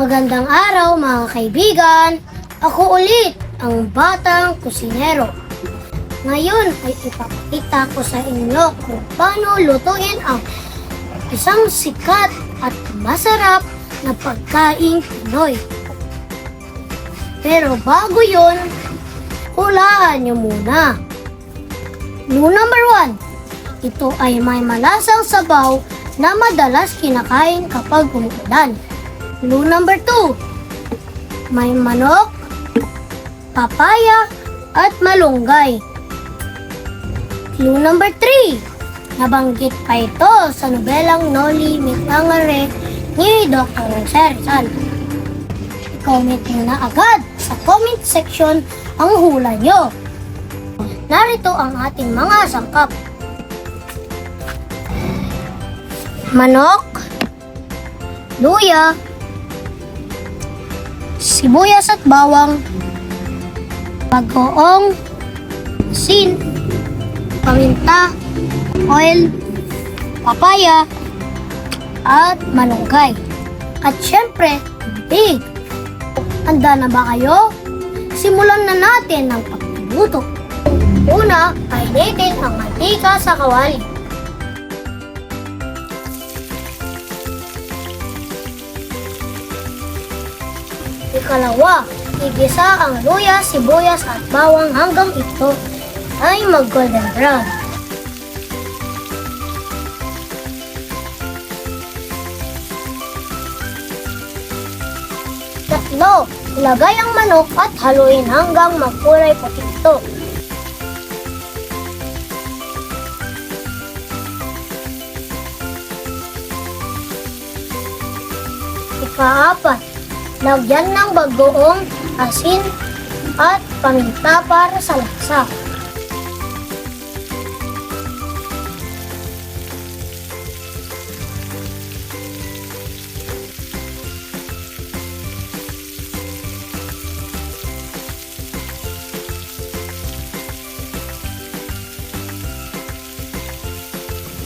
Magandang araw mga kaibigan! Ako ulit, ang batang kusinero. Ngayon ay ipapakita ko sa inyo kung paano lutuin ang isang sikat at masarap na pagkain Pinoy. Pero bago yon, hulaan nyo muna. Clue number one, ito ay may malasang sabaw na madalas kinakain kapag umuulan. Clue number 2. May manok, papaya, at malunggay. Clue number 3. Nabanggit pa ito sa nobelang Noli Me Tangere ni Dr. Jose Rizal. I-comment nyo na agad sa comment section ang hula nyo. Narito ang ating mga sangkap. Manok, luya, sibuyas at bawang, bagoong, sin, paminta, oil, papaya, at malunggay. At syempre, tubig. Handa na ba kayo? Simulan na natin ang pagluluto. Una, painitin ang mantika sa kawali. Ikalawa, igisa ang luya, sibuyas at bawang hanggang ito ay mag-golden brown. Tatlo, ilagay ang manok at haluin hanggang magkulay puti ito. Ikaapat, lagyan ng bagoong asin at paminta para sa lasa.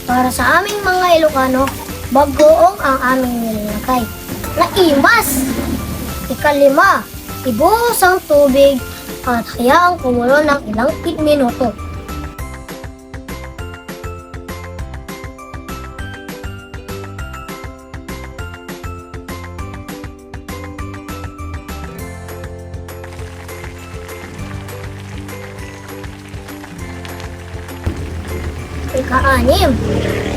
Para sa aming mga Ilocano, bagoong ang aming nilalagay. Naimas! Ikalima, ibuhos ang tubig at hayaang kumulo ng ilang minuto. Ika-anim,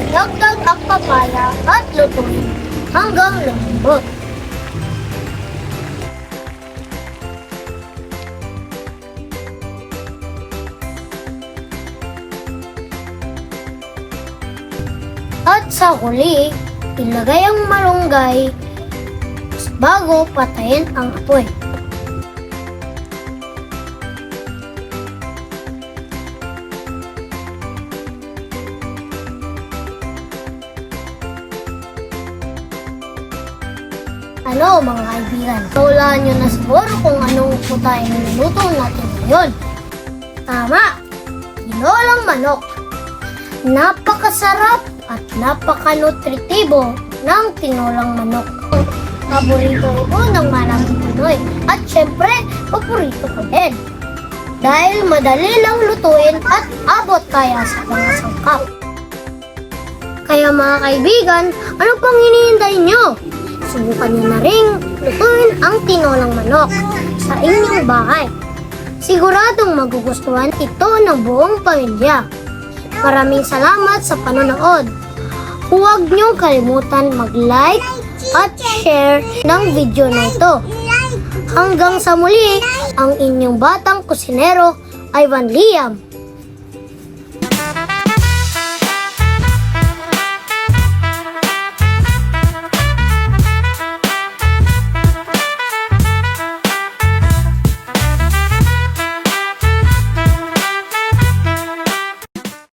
dagdag ang papaya at lutuin hanggang lumambot. At sa huli, ilagay ang malunggay bago patayin ang apoy. Ano mga kaibigan, kaulaan nyo na siguro kung anong putay na niluto natin ngayon. Tama! Tinolang manok. Napakasarap at napaka-nutritibo ng tinolang manok. Paborito ito ng maraming Pinoy. At syempre, paborito ko din. Dahil madali lang lutuin at abot kaya sa mga sangkap. Kaya mga kaibigan, ano pang hinihintay nyo? Subukan nyo na rin lutuin ang tinolang manok sa inyong bahay. Siguradong magugustuhan ito ng buong pamilya. Maraming salamat sa panonood. Huwag niyong kalimutan mag-like at share ng video na ito. Hanggang sa muli, ang inyong batang kusinero, Ivan Liam.